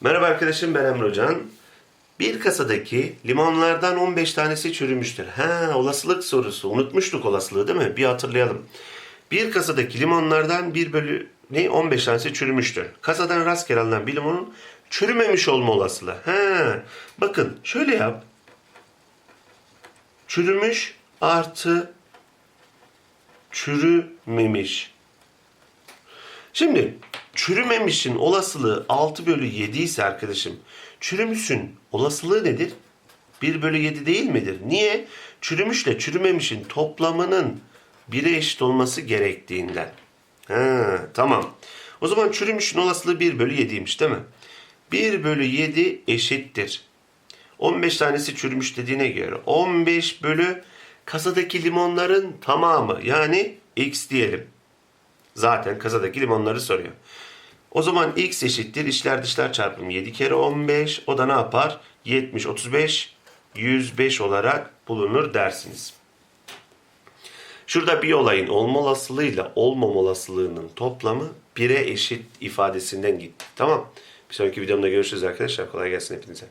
Merhaba arkadaşım ben Emre Can. Bir kasadaki limonlardan 15 tanesi çürümüştür. Ha olasılık sorusu. Unutmuştuk olasılığı değil mi? Bir hatırlayalım. Bir kasadaki limonlardan 1 bölü ne 15 tanesi çürümüştür. Kasadan rastgele alınan bir limonun çürümemiş olma olasılığı. Ha bakın şöyle yap. Çürümüş artı çürümemiş. Şimdi çürümemişin olasılığı 6 bölü 7 ise arkadaşım çürümüşün olasılığı nedir? 1 bölü 7 değil midir? Niye? Çürümüşle çürümemişin toplamının 1'e eşit olması gerektiğinden. Ha, tamam. O zaman çürümüşün olasılığı 1 bölü 7'ymiş değil mi? 1 bölü 7 eşittir. 15 tanesi çürümüş dediğine göre 15 bölü kasadaki limonların tamamı yani x diyelim. Zaten kasadaki limonları soruyor. O zaman x eşittir içler dışlar çarpımı 7 kere 15 o da ne yapar? 70 35 105 olarak bulunur dersiniz. Şurada bir olayın olma olasılığıyla olmama olasılığının toplamı 1'e eşit ifadesinden gitti. Tamam. Bir sonraki videomda görüşürüz arkadaşlar. Kolay gelsin hepinize.